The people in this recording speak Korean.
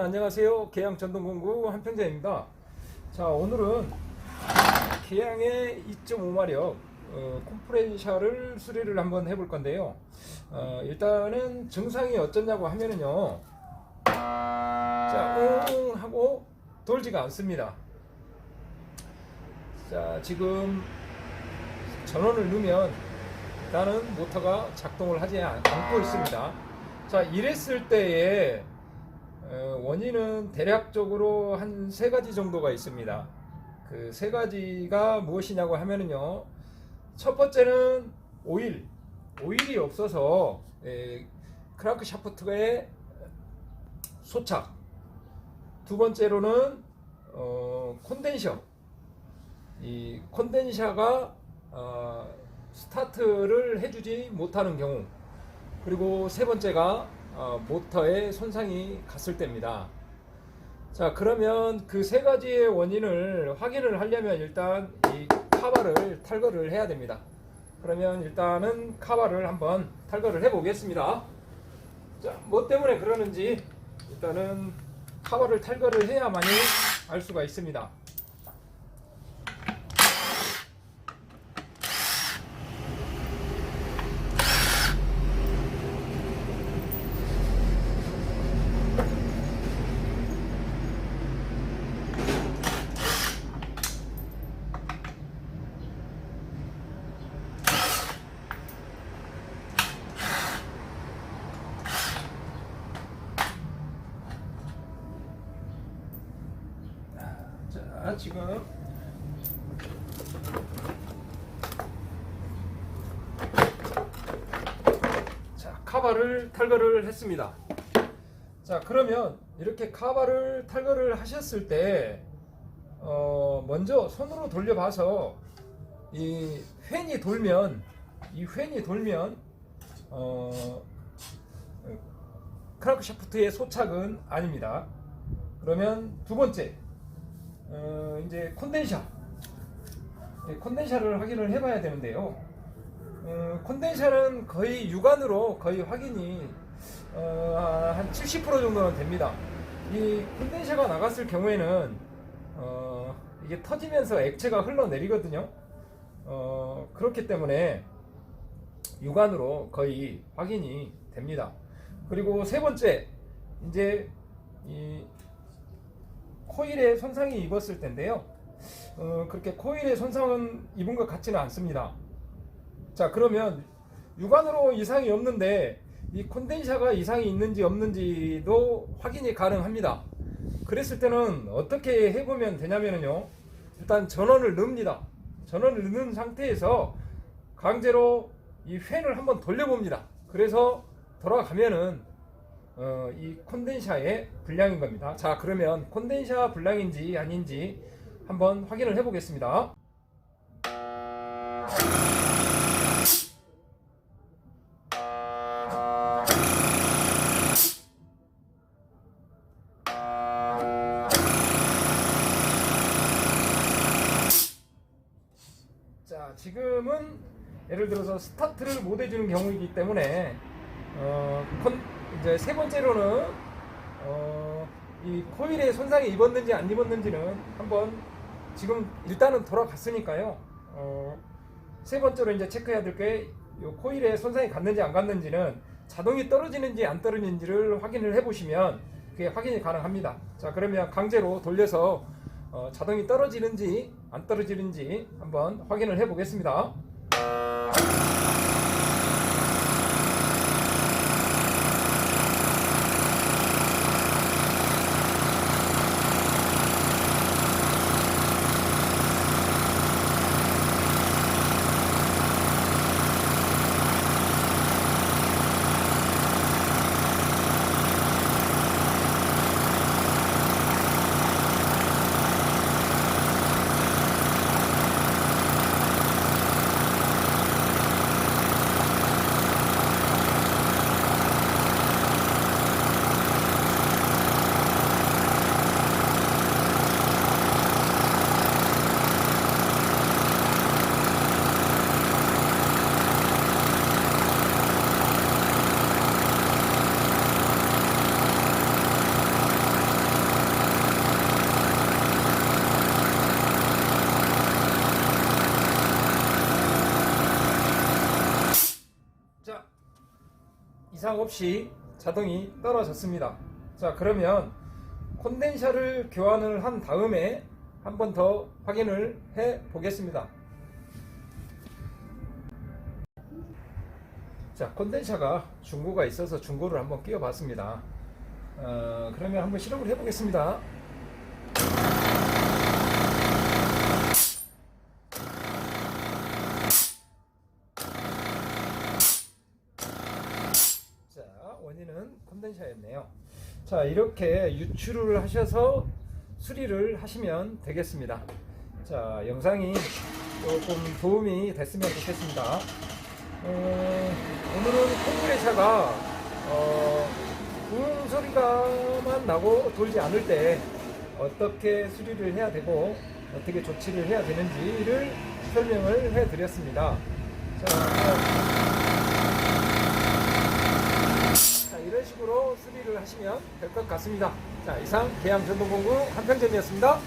안녕하세요. 계양 전동공구 한평자입니다. 자, 오늘은 계양의 2.5마력 어, 컴프레셔를 수리를 한번 해볼 건데요. 어, 일단은 증상이 어쩌냐고 하면은요. 자, 웅 하고 돌지가 않습니다. 자, 지금 전원을 넣으면 일단은 모터가 작동을 하지 않- 않고 있습니다. 자, 이랬을 때에 어, 원인은 대략적으로 한 세 가지 정도가 있습니다. 그 세 가지가 무엇이냐고 하면은요. 첫 번째는 오일, 오일이 없어서 에, 크랑크 샤프트의 소착. 두 번째로는 어, 콘덴셔. 이 콘덴샤가 어, 스타트를 해주지 못하는 경우. 그리고 세 번째가 어, 모터에 손상이 갔을 때입니다. 자, 그러면 그 세 가지의 원인을 확인을 하려면 일단 이 카바를 탈거를 해야 됩니다. 그러면 일단은 카바를 한번 탈거를 해 보겠습니다. 자, 뭐 때문에 그러는지 일단은 카바를 탈거를 해야만이 알 수가 있습니다. 자, 지금 자, 카바를 탈거를 했습니다. 자, 그러면 이렇게 카바를 탈거를 하셨을 때 어, 먼저 손으로 돌려봐서 이 팬이 돌면 이 팬이 돌면 어, 크랑크 샤프트의 소착은 아닙니다. 그러면 두 번째 어, 이제 콘덴샤 네, 콘덴샤를 확인을 해봐야 되는데요. 어, 콘덴샤는 거의 육안으로 거의 확인이 어, 한 70% 정도는 됩니다. 이 콘덴샤가 나갔을 경우에는 어, 이게 터지면서 액체가 흘러내리거든요. 어, 그렇기 때문에 육안으로 거의 확인이 됩니다. 그리고 세 번째 이제 이 코일에 손상이 입었을 텐데요. 어, 그렇게 코일에 손상은 입은 것 같지는 않습니다. 자, 그러면 육안으로 이상이 없는데 이 콘덴샤가 이상이 있는지 없는지도 확인이 가능합니다. 그랬을 때는 어떻게 해보면 되냐면요. 일단 전원을 넣습니다. 전원을 넣는 상태에서 강제로 이 팬을 한번 돌려봅니다. 그래서 돌아가면은 어, 이 콘덴샤의 불량인 겁니다. 자, 그러면 콘덴샤 불량인지 아닌지 한번 확인을 해 보겠습니다. 자, 지금은 예를 들어서 스타트를 못 해주는 경우이기 때문에 어, 콘, 이제 세 번째로는 어, 이 코일에 손상이 입었는지 안 입었는지는 한번 지금 일단은 돌아갔으니까요. 어, 세 번째로 이제 체크해야 될 게 이 코일에 손상이 갔는지 안 갔는지는 자동이 떨어지는지 안 떨어지는지를 확인을 해보시면 그게 확인이 가능합니다. 자 그러면 강제로 돌려서 어, 자동이 떨어지는지 안 떨어지는지 한번 확인을 해보겠습니다. 이상 없이 자동이 떨어졌습니다. 자, 그러면 콘덴샤를 교환을 한 다음에 한 번 더 확인을 해 보겠습니다. 자, 콘덴샤가 중고가 있어서 중고를 한번 끼워 봤습니다. 어, 그러면 한번 실험을 해 보겠습니다. 자, 원인은 콘덴샤였네요. 자, 이렇게 유출을 하셔서 수리를 하시면 되겠습니다. 자, 영상이 조금 도움이 됐으면 좋겠습니다. 어, 오늘은 콘덴샤가 어, 웅 소리가만 나고 돌지 않을 때 어떻게 수리를 해야 되고 어떻게 조치를 해야 되는지를 설명을 해 드렸습니다. 자, 자, 이런 식으로 수리를 하시면 될 것 같습니다. 자, 이상 계양 전동공구 한평점이었습니다.